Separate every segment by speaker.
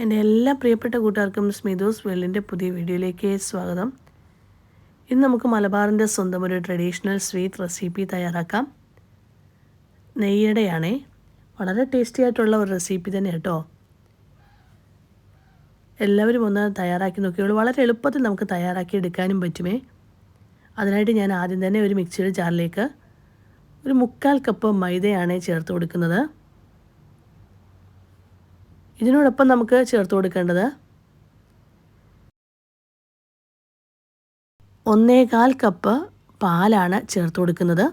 Speaker 1: എന്റെ എല്ലാ പ്രിയപ്പെട്ട കൂട്ടുകാർക്കും സ്മിതോസ് വേൾഡിന്റെ പുതിയ വീഡിയോയിലേക്ക് സ്വാഗതം. ഇന്ന് നമുക്ക് മലബാറിന്റെ സ്വന്തം ഒരു ട്രഡീഷണൽ സ്വീറ്റ് റെസിപ്പി തയ്യാറാക്കാം. നെയ്യടയാണേ. വളരെ ടേസ്റ്റി ആയിട്ടുള്ള ഒരു റെസിപ്പി തന്നെ കേട്ടോ. എല്ലാവരും ഒന്ന് തയ്യാറാക്കി നോക്കിയോളൂ വളരെ എളുപ്പത്തിൽ നമുക്ക് തയ്യാറാക്കി എടുക്കാനും പറ്റുമേ. അതിനായിട്ട് ഞാൻ ആദ്യം തന്നെ ഒരു മിക്സിയുടെ ജാറിലേക്ക് ഒരു മുക്കാൽ കപ്പ് മൈദയാണ് ചേർത്ത് കൊടുക്കുന്നത്. ഇതിനോടൊപ്പം നമുക്ക് ചേർത്ത് കൊടുക്കേണ്ടത് ഒന്നേകാൽ കപ്പ് പാലാണ് ചേർത്ത് കൊടുക്കുന്നത്.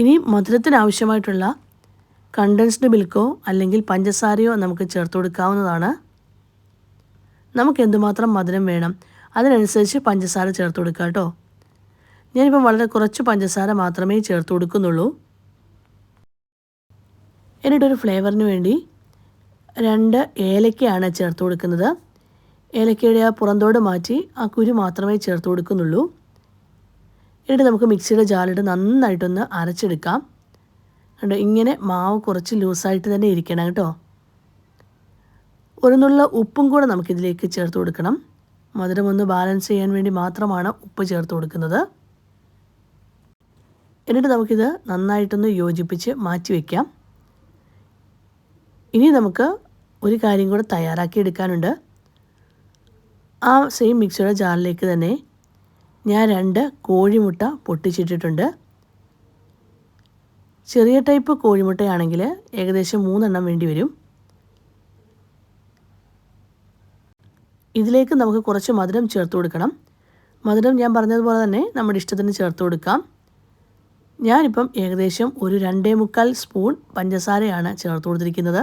Speaker 1: ഇനി മധുരത്തിന് ആവശ്യമായിട്ടുള്ള കണ്ടൻസ്ഡ് മിൽക്കോ അല്ലെങ്കിൽ പഞ്ചസാരയോ നമുക്ക് ചേർത്ത് കൊടുക്കാവുന്നതാണ്. നമുക്ക് എന്തുമാത്രം മധുരം വേണം? അതിനനുസരിച്ച് പഞ്ചസാര ചേർത്ത് കൊടുക്കുക കേട്ടോ. ഞാനിപ്പം വളരെ കുറച്ച് പഞ്ചസാര മാത്രമേ ചേർത്ത് കൊടുക്കുന്നുള്ളൂ. എന്നിട്ടൊരു ഫ്ലേവറിന് വേണ്ടി രണ്ട് ഏലക്കയാണ് ചേർത്ത് കൊടുക്കുന്നത്. ഏലക്കയുടെ ആ പുറന്തോട് മാറ്റി ആ കുരു മാത്രമേ ചേർത്ത് കൊടുക്കുന്നുള്ളൂ. എന്നിട്ട് നമുക്ക് മിക്സിയുടെ ജാലിട്ട് നന്നായിട്ടൊന്ന് അരച്ചെടുക്കാം. കണ്ടോ ഇങ്ങനെ മാവ് കുറച്ച് ലൂസായിട്ട് തന്നെ ഇരിക്കണം കേട്ടോ. ഒരു ഉപ്പും കൂടെ നമുക്കിതിലേക്ക് ചേർത്ത് കൊടുക്കണം. മധുരം ഒന്ന് ബാലൻസ് ചെയ്യാൻ വേണ്ടി മാത്രമാണ് ഉപ്പ് ചേർത്ത് കൊടുക്കുന്നത്. എന്നിട്ട് നമുക്കിത് നന്നായിട്ടൊന്ന് യോജിപ്പിച്ച് മാറ്റി വയ്ക്കാം ഇനി നമുക്ക് ഒരു കാര്യം കൂടെ തയ്യാറാക്കി എടുക്കാനുണ്ട്. ആ സെയിം മിക്സിയുടെ ജാറിലേക്ക് തന്നെ ഞാൻ രണ്ട് കോഴിമുട്ട പൊട്ടിച്ചിട്ടിട്ടുണ്ട്. ചെറിയ ടൈപ്പ് കോഴിമുട്ടയാണെങ്കിൽ ഏകദേശം മൂന്നെണ്ണം വേണ്ടി വരും. ഇതിലേക്ക് നമുക്ക് കുറച്ച് മധുരം ചേർത്ത് കൊടുക്കണം. മധുരം ഞാൻ പറഞ്ഞതുപോലെ തന്നെ നമ്മുടെ ഇഷ്ടത്തിന് ചേർത്ത് കൊടുക്കാം. ഞാനിപ്പം ഏകദേശം ഒരു രണ്ടേ മുക്കാൽ സ്പൂൺ പഞ്ചസാരയാണ് ചേർത്ത് കൊടുത്തിരിക്കുന്നത്.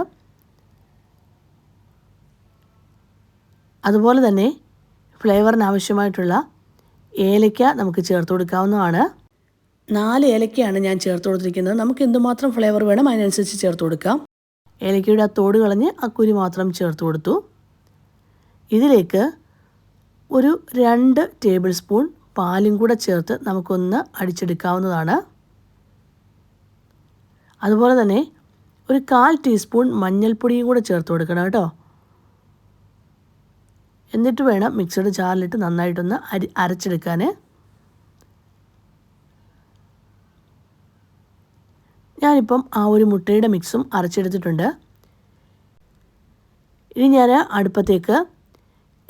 Speaker 1: അതുപോലെ തന്നെ ഫ്ലേവറിന് ആവശ്യമായിട്ടുള്ള ഏലയ്ക്ക നമുക്ക് ചേർത്ത് കൊടുക്കാവുന്നതാണ്. നാല് ഏലക്കയാണ് ഞാൻ ചേർത്ത് കൊടുത്തിരിക്കുന്നത്. നമുക്ക് എന്തുമാത്രം ഫ്ലേവർ വേണം അതിനനുസരിച്ച് ചേർത്ത് കൊടുക്കാം. ഏലക്കയുടെ ആ തോട് കളഞ്ഞ് ആ കുരു മാത്രം ചേർത്ത് കൊടുത്തു. ഇതിലേക്ക് ഒരു രണ്ട് ടേബിൾ സ്പൂൺ പാലും കൂടെ ചേർത്ത് നമുക്കൊന്ന് അടിച്ചെടുക്കാവുന്നതാണ്. അതുപോലെ തന്നെ ഒരു കാൽ ടീസ്പൂൺ മഞ്ഞൾപ്പൊടിയും കൂടെ ചേർത്ത് കൊടുക്കണം കേട്ടോ. എന്നിട്ട് വേണം മിക്സഡ് ജാറിലിട്ട് നന്നായിട്ടൊന്ന് അരി അരച്ചെടുക്കാൻ ഞാനിപ്പം ആ ഒരു മുട്ടയുടെ മിക്സും അരച്ചെടുത്തിട്ടുണ്ട്. ഇനി ഞാൻ അടുപ്പത്തേക്ക്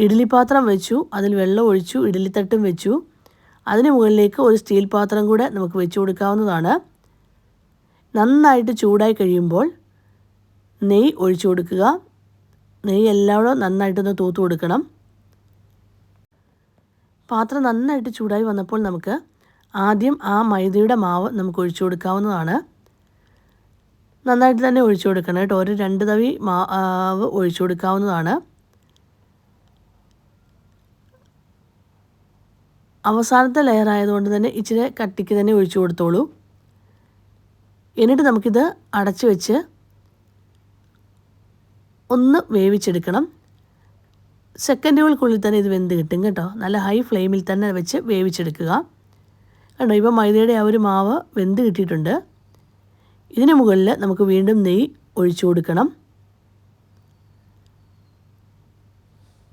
Speaker 1: ഇഡ്ഡലി പാത്രം വെച്ചു അതിൽ വെള്ളം ഒഴിച്ചു ഇഡ്ഡലിത്തട്ടും വെച്ചു. അതിന് മുകളിലേക്ക് ഒരു സ്റ്റീൽ പാത്രം കൂടെ നമുക്ക് വെച്ചു കൊടുക്കാവുന്നതാണ്. നന്നായിട്ട് ചൂടായി കഴിയുമ്പോൾ നെയ്യ് ഒഴിച്ചു കൊടുക്കുക. നെയ്യ് എല്ലാവരും നന്നായിട്ടൊന്ന് തൂത്ത് കൊടുക്കണം. പാത്രം നന്നായിട്ട് ചൂടായി വന്നപ്പോൾ നമുക്ക് ആദ്യം ആ മൈദയുടെ മാവ് നമുക്ക് ഒഴിച്ചു കൊടുക്കാവുന്നതാണ്. നന്നായിട്ട് തന്നെ ഒഴിച്ചു കൊടുക്കണം കേട്ടോ. ഒരു രണ്ട് തവി മാവ് ഒഴിച്ചു കൊടുക്കാവുന്നതാണ്. അവസാനത്തെ ലെയർ ആയതുകൊണ്ട് തന്നെ ഇച്ചിരി കട്ടിക്ക് തന്നെ ഒഴിച്ചു കൊടുത്തോളൂ. എന്നിട്ട് നമുക്കിത് അടച്ചു വെച്ച് ഒന്ന് വേവിച്ചെടുക്കണം. സെക്കൻഡുകൾക്കുള്ളിൽ തന്നെ ഇത് വെന്ത് കിട്ടും കേട്ടോ. നല്ല ഹൈ ഫ്ലെയിമിൽ തന്നെ വെച്ച് വേവിച്ചെടുക്കുക. കണ്ടോ ഇപ്പോൾ മൈദയുടെ ആ ഒരു മാവ് വെന്ത് കിട്ടിയിട്ടുണ്ട്. ഇതിന് മുകളിൽ നമുക്ക് വീണ്ടും നെയ്യ് ഒഴിച്ചു കൊടുക്കണം.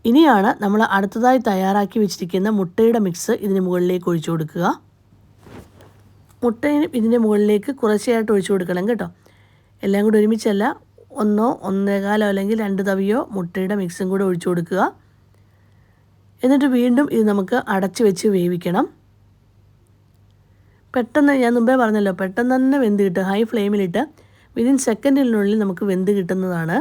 Speaker 1: ഇനിയാണ് നമ്മൾ അടുത്തതായി തയ്യാറാക്കി വെച്ചിരിക്കുന്ന മുട്ടയുടെ മിക്സ് ഇതിന് മുകളിലേക്ക് ഒഴിച്ചു കൊടുക്കുക. മുട്ടയും ഇതിന്റെ മുകളിലേക്ക് കുറച്ചായിട്ട് ഒഴിച്ചു കൊടുക്കണം കേട്ടോ. എല്ലാം കൂടി ഒരുമിച്ചല്ല ഒന്നോ ഒന്നേകാലോ അല്ലെങ്കിൽ രണ്ട് തവിയോ മുട്ടയുടെ മിക്സും കൂടെ ഒഴിച്ചു കൊടുക്കുക. എന്നിട്ട് വീണ്ടും ഇത് നമുക്ക് അടച്ച് വെച്ച് വേവിക്കണം. പെട്ടെന്ന് ഞാൻ മുമ്പേ പറഞ്ഞല്ലോ പെട്ടെന്ന് തന്നെ വെന്ത് കിട്ടും. ഹൈ ഫ്ലെയിമിലിട്ട് വിതിൻ സെക്കൻഡിനുള്ളിൽ നമുക്ക് വെന്ത് കിട്ടുന്നതാണ്.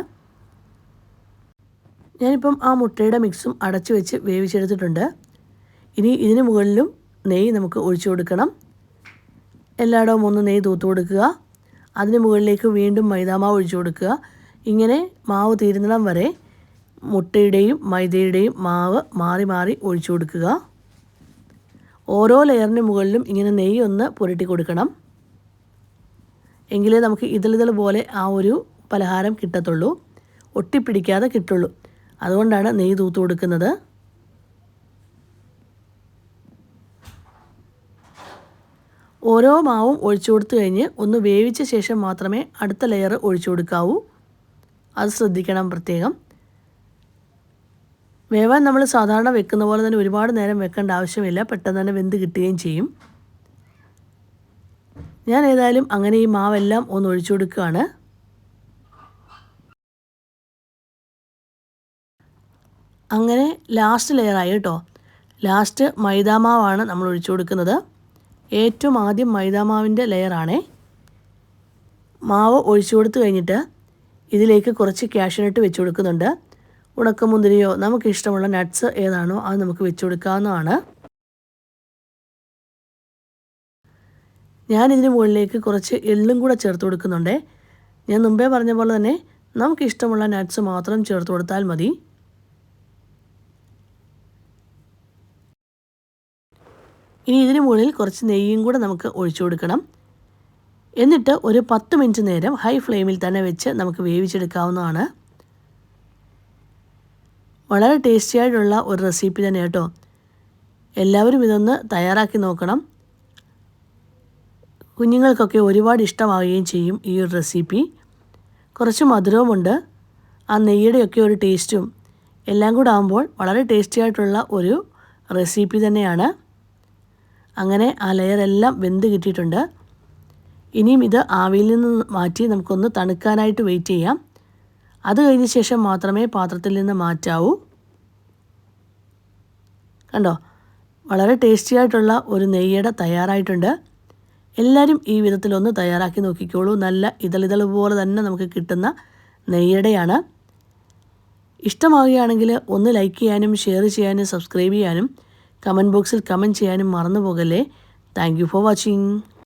Speaker 1: ഞാനിപ്പം ആ മുട്ടയുടെ മിക്സും അടച്ചു വെച്ച് വേവിച്ചെടുത്തിട്ടുണ്ട്. ഇനി ഇതിന് മുകളിലും നെയ്യ് നമുക്ക് ഒഴിച്ചു കൊടുക്കണം. എല്ലായിടവും ഒന്ന് നെയ്യ് തൂത്ത് കൊടുക്കുക. അതിന് മുകളിലേക്ക് വീണ്ടും മൈദാമാവ് ഒഴിച്ചു കൊടുക്കുക. ഇങ്ങനെ മാവ് തീരുന്നിടം വരെ മുട്ടയുടെയും മൈദയുടെയും മാവ് മാറി മാറി ഒഴിച്ചു കൊടുക്കുക. ഓരോ ലെയറിന് മുകളിലും ഇങ്ങനെ നെയ്യ് ഒന്ന് പുരട്ടി കൊടുക്കണം. എങ്കിലേ നമുക്ക് ഇതളിതൾ പോലെ ആ ഒരു പലഹാരം കിട്ടത്തുള്ളൂ. ഒട്ടിപ്പിടിക്കാതെ കിട്ടുള്ളൂ. അതുകൊണ്ടാണ് നെയ്യ് തൂത്ത് കൊടുക്കുന്നത്. ഓരോ മാവും ഒഴിച്ചു കൊടുത്തു കഴിഞ്ഞ് ഒന്ന് വേവിച്ച ശേഷം മാത്രമേ അടുത്ത ലെയർ ഒഴിച്ചു കൊടുക്കാവൂ. അത് ശ്രദ്ധിക്കണം പ്രത്യേകം. വേവാൻ നമ്മൾ സാധാരണ വെക്കുന്ന പോലെ തന്നെ ഒരുപാട് നേരം വെക്കേണ്ട ആവശ്യമില്ല. പെട്ടെന്ന് തന്നെ വെന്ത് കിട്ടുകയും ചെയ്യും. ഞാൻ ഏതായാലും അങ്ങനെ ഈ മാവെല്ലാം ഒന്ന് ഒഴിച്ചു കൊടുക്കുകയാണ്. അങ്ങനെ ലാസ്റ്റ് ലെയറായി കേട്ടോ. ലാസ്റ്റ് മൈദാമാവാണ് നമ്മൾ ഒഴിച്ചു കൊടുക്കുന്നത്. ഏറ്റവും ആദ്യം മൈദാമാവിന്റെ ലെയറാണ്. മാവ് ഒഴിച്ചു കൊടുത്തു കഴിഞ്ഞിട്ട് ഇതിലേക്ക് കുറച്ച് ക്യാഷ്യൂനട്ട് വെച്ച് കൊടുക്കുന്നുണ്ട്. ഉണക്കമുന്തിരിയോ നമുക്ക് ഇഷ്ടമുള്ള നട്ട്സ് ഏതാണോ അത് നമുക്ക് വെച്ച് കൊടുക്കാവുന്നതാണ്. ഞാൻ ഇതിന് മുകളിലേക്ക് കുറച്ച് എള്ളും കൂടെ ചേർത്ത് കൊടുക്കുന്നുണ്ട്. ഞാൻ മുമ്പേ പറഞ്ഞ പോലെ തന്നെ നമുക്കിഷ്ടമുള്ള നട്ട്സ് മാത്രം ചേർത്ത് കൊടുത്താൽ മതി. ഇനി ഇതിന് മുകളിൽ കുറച്ച് നെയ്യും കൂടെ നമുക്ക് ഒഴിച്ചു കൊടുക്കണം. എന്നിട്ട് ഒരു പത്ത് മിനിറ്റ് നേരം ഹൈ ഫ്ലെയിമിൽ തന്നെ വെച്ച് നമുക്ക് വേവിച്ചെടുക്കാവുന്നതാണ്. വളരെ ടേസ്റ്റി ആയിട്ടുള്ള ഒരു റെസിപ്പി തന്നെ കേട്ടോ. എല്ലാവരും ഇതൊന്ന് തയ്യാറാക്കി നോക്കണം. കുഞ്ഞുങ്ങൾക്കൊക്കെ ഒരുപാട് ഇഷ്ടമാവുകയും ചെയ്യും ഈ ഒരു റെസിപ്പി കുറച്ച് മധുരവുമുണ്ട് ആ നെയ്യുടെയൊക്കെ ഒരു ടേസ്റ്റും എല്ലാം കൂടെ ആകുമ്പോൾ വളരെ ടേസ്റ്റി ആയിട്ടുള്ള ഒരു റെസിപ്പി തന്നെയാണ്. അങ്ങനെ ആ ലെയറെല്ലാം വെന്ത് കിട്ടിയിട്ടുണ്ട്. ഇനിയും ഇത് ആവിയിൽ നിന്ന് മാറ്റി നമുക്കൊന്ന് തണുക്കാനായിട്ട് വെയിറ്റ് ചെയ്യാം. അത് കഴിഞ്ഞ ശേഷം മാത്രമേ പാത്രത്തിൽ നിന്ന് മാറ്റാവൂ. കണ്ടോ? വളരെ ടേസ്റ്റി ആയിട്ടുള്ള ഒരു നെയ്യട തയ്യാറായിട്ടുണ്ട്. എല്ലാവരും ഈ വിധത്തിലൊന്ന് തയ്യാറാക്കി നോക്കിക്കോളൂ. നല്ല ഇതളിതൾ പോലെ തന്നെ നമുക്ക് കിട്ടുന്ന നെയ്യടയാണ്. ഇഷ്ടമാവുകയാണെങ്കിൽ ഒന്ന് ലൈക്ക് ചെയ്യാനും ഷെയർ ചെയ്യാനും സബ്സ്ക്രൈബ് ചെയ്യാനും കമന്റ് ബോക്സിൽ കമന്റ് ചെയ്യാനും മറന്നു പോകല്ലേ താങ്ക് ഫോർ വാച്ചിങ്.